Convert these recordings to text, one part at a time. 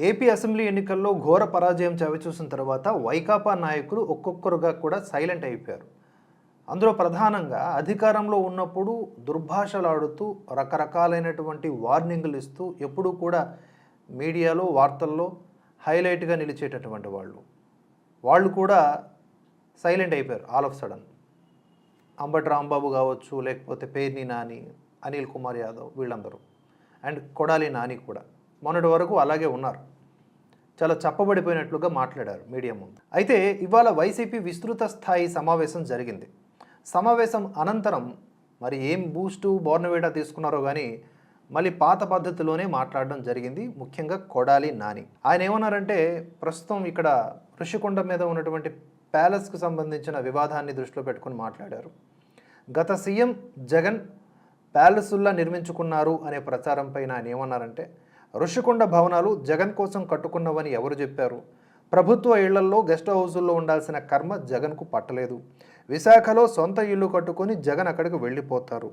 AP assembly ఎన్నికల్లో ఘోర పరాజయం చవిచూసిన తర్వాత వైకాపా నాయకులు ఒక్కొక్కరుగా కూడా సైలెంట్ అయిపోయారు. అందులో ప్రధానంగా అధికారంలో ఉన్నప్పుడు దుర్భాషలాడుతూ రకరకాలైనటువంటి వార్నింగ్లు ఇస్తూ ఎప్పుడూ కూడా మీడియాలో వార్తల్లో హైలైట్గా నిలిచేటటువంటి వాళ్ళు. వాళ్ళు కూడా సైలెంట్ అయిపోయారు all of sudden. Ambati Rambabu కావచ్చు లేకపోతే పేర్ని నాని అనిల్ కుమార్ యాదవ్ వీళ్ళందరూ. అండ్ కొడాలి నాని కూడా. మొన్నటి వరకు అలాగే ఉన్నారు. చాలా చప్పబడిపోయినట్లుగా మాట్లాడారు మీడియా ముందు. అయితే ఇవాళ వైసీపీ విస్తృత స్థాయి సమావేశం జరిగింది. సమావేశం అనంతరం మరి ఏం బూస్టు బోర్నవేటా తీసుకున్నారో కానీ మళ్ళీ పాత పద్ధతిలోనే మాట్లాడడం జరిగింది. ముఖ్యంగా కొడాలి నాని. ఆయన ఏమన్నారంటే ప్రస్తుతం ఇక్కడ ఋషికొండ మీద ఉన్నటువంటి ప్యాలెస్కు సంబంధించిన వివాదాన్ని దృష్టిలో పెట్టుకుని మాట్లాడారు. గత సీఎం జగన్ ప్యాలెసుల్లా నిర్మించుకున్నారు అనే ప్రచారం పైన ఆయన ఏమన్నారంటే ఋషికొండ భవనాలు జగన్ కోసం కట్టుకున్నవని ఎవరు చెప్పారు? ప్రభుత్వ ఇళ్ళల్లో గెస్ట్ హౌసుల్లో ఉండాల్సిన కర్మ జగన్కు పట్టలేదు. విశాఖలో సొంత ఇల్లు కట్టుకొని జగన్ అక్కడికి వెళ్ళిపోతారు.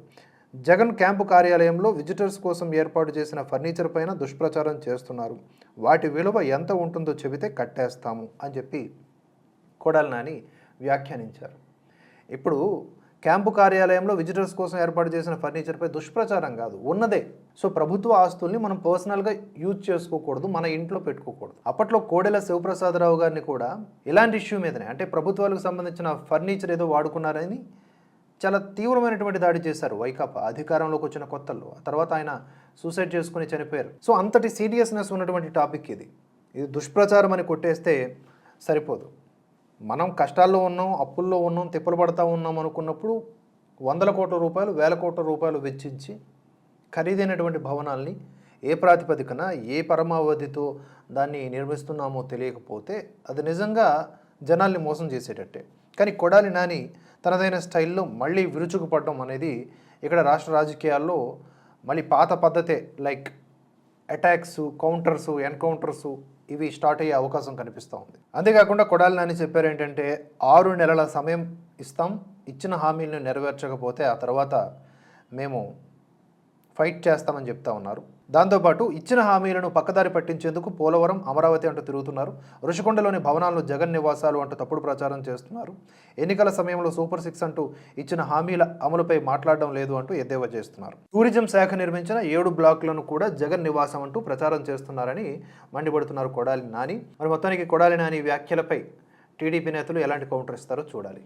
జగన్ క్యాంపు కార్యాలయంలో విజిటర్స్ కోసం ఏర్పాటు చేసిన ఫర్నిచర్ పైన దుష్ప్రచారం చేస్తున్నారు. వాటి విలువ ఎంత ఉంటుందో చెబితే కట్టేస్తాము అని చెప్పి కొడాలి నాని వ్యాఖ్యానించారు. ఇప్పుడు క్యాంపు కార్యాలయంలో విజిటర్స్ కోసం ఏర్పాటు చేసిన ఫర్నిచర్పై దుష్ప్రచారం కాదు ఉన్నదే. సో ప్రభుత్వ ఆస్తుల్ని మనం పర్సనల్గా యూజ్ చేసుకోకూడదు మన ఇంట్లో పెట్టుకోకూడదు. అప్పట్లో కోడెల శివప్రసాదరావు గారిని కూడా ఇలాంటి ఇష్యూ మీదనే అంటే ప్రభుత్వాలకు సంబంధించిన ఫర్నిచర్ ఏదో వాడుకున్నారని చాలా తీవ్రమైనటువంటి దాడి చేశారు వైకాపా అధికారంలోకి వచ్చిన కొత్తల్లో. ఆ తర్వాత ఆయన సూసైడ్ చేసుకుని చనిపోయారు. సో అంతటి సీరియస్నెస్ ఉన్నటువంటి టాపిక్ ఇది. ఇది దుష్ప్రచారం అని కొట్టేస్తే సరిపోదు. మనం కష్టాల్లో ఉన్నాం అప్పుల్లో ఉన్నాం తిప్పలు పడతా ఉన్నాం అనుకున్నప్పుడు వందల కోట్ల రూపాయలు వేల కోట్ల రూపాయలు వెచ్చించి ఖరీదైనటువంటి భవనాల్ని ఏ ప్రాతిపదికన ఏ పరమావధితో దాన్ని నిర్మిస్తున్నామో తెలియకపోతే అది నిజంగా జనాల్ని మోసం చేసేటట్టే. కానీ కొడాలి నాని తనదైన స్టైల్లో మళ్ళీ విరుచుకుపడడం అనేది ఇక్కడ రాష్ట్ర రాజకీయాల్లో మళ్ళీ పాత పద్ధతే లైక్ అటాక్స్ కౌంటర్స్ ఎన్కౌంటర్సు ఇవి స్టార్ట్ అయ్యే అవకాశం కనిపిస్తూ ఉంది. అంతేకాకుండా కొడాలి నాని చెప్పారు ఏంటంటే ఆరు నెలల సమయం ఇస్తాం ఇచ్చిన హామీలను నెరవేర్చకపోతే ఆ తర్వాత మేము ఫైట్ చేస్తామని చెప్తా ఉన్నారు. దాంతోపాటు ఇచ్చిన హామీలను పక్కదారి పట్టించేందుకు పోలవరం అమరావతి అంటూ తిరుగుతున్నారు. ఋషికొండలోని భవనాల్లో జగన్ నివాసాలు అంటూ తప్పుడు ప్రచారం చేస్తున్నారు. ఎన్నికల సమయంలో సూపర్ సిక్స్ అంటూ ఇచ్చిన హామీల అమలుపై మాట్లాడడం లేదు అంటూ ఎద్దేవా చేస్తున్నారు. టూరిజం శాఖ నిర్మించిన ఏడు బ్లాక్లను కూడా జగన్ నివాసం అంటూ ప్రచారం చేస్తున్నారని మండిపడుతున్నారు కొడాలి నాని. మరి మొత్తానికి కొడాలి నాని వ్యాఖ్యలపై టీడీపీ నేతలు ఎలాంటి కౌంటర్ ఇస్తారో చూడాలి.